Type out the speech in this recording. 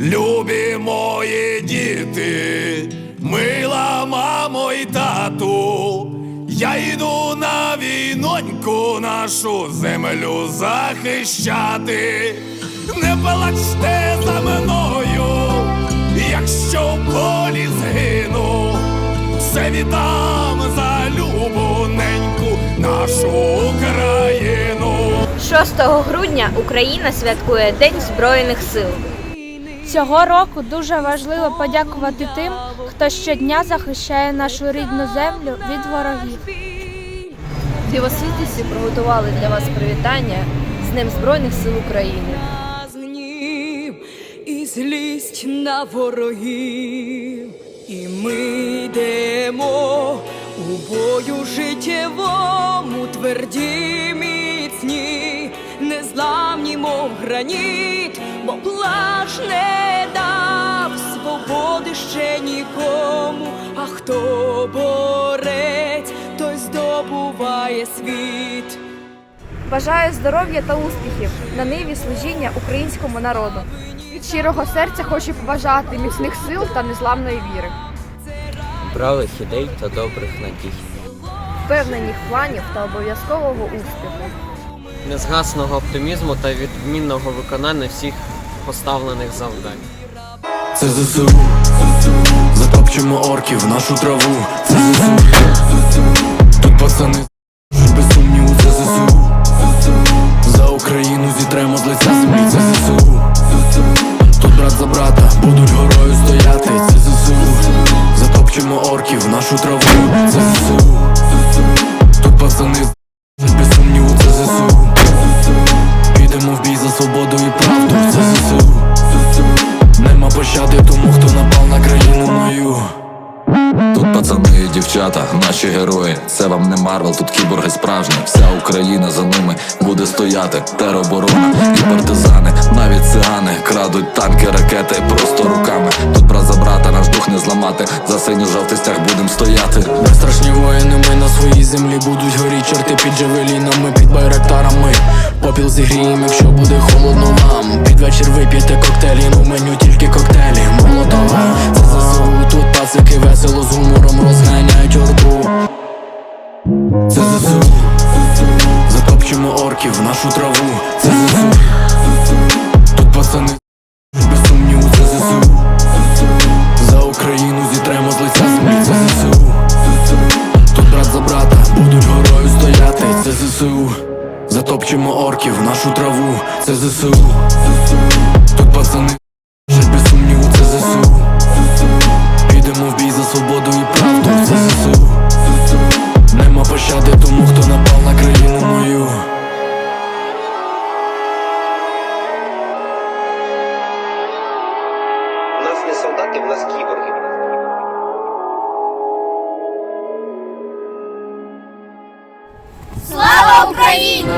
Любі мої діти, мила мамо і тату, я йду на війноньку нашу землю захищати. Не плачте за мною, якщо в полі згину, все віддам за любу неньку нашу Україну. 6 грудня Україна святкує День Збройних сил. Цього року дуже важливо подякувати тим, хто щодня захищає нашу рідну землю від ворогів. Дивосвітиці приготували для вас привітання з Днем Збройних сил України. і злість на ворогів, і ми йдемо у бою життєвому, тверді міцні, незламні, мов граніт, бо плач не дав свободи ще нікому, а хто борець, той здобуває світ. Бажаю здоров'я та успіхів на ниві служіння українському народу. Від щирого серця хочу побажати міцних сил та незламної віри, правих ідей та добрих надій, впевнених планів та обов'язкового успіху. незгасного оптимізму та відмінного виконання всіх поставлених завдань. Це ЗСУ, затопчемо орків, нашу траву. Це ЗСУ, тут пацани без сумніву, це ЗСУ. За Україну зітремо з лиця землі, це ЗСУ. Тут брат за брата будуть горою стояти. Це ЗСУ, затопчемо орків, нашу траву. Це ЗСУ, дівчата, наші герої. Це вам не Марвел, тут кіборги справжні. Вся Україна за ними буде стояти. Тероборона і партизани, навіть цигани крадуть танки, ракети просто руками. Тут брат за брата, наш дух не зламати. За синьо жовтий стяг будем стояти. Безстрашні воїни, ми на своїй землі будуть горіть чорти під джавелінами, під байрактарами. Попіл зігрієм, якщо буде холодно вам. Під вечір вип'єте коктейлі, нашу траву. Це ЗСУ, тут пацани без сумніву, це ЗСУ. За Україну зітремо з лиця землі, це ЗСУ. Тут брат за брата будуть горою стояти, це ЗСУ. Затопчемо орків, нашу траву, це ЗСУ. Тут пацани Україні!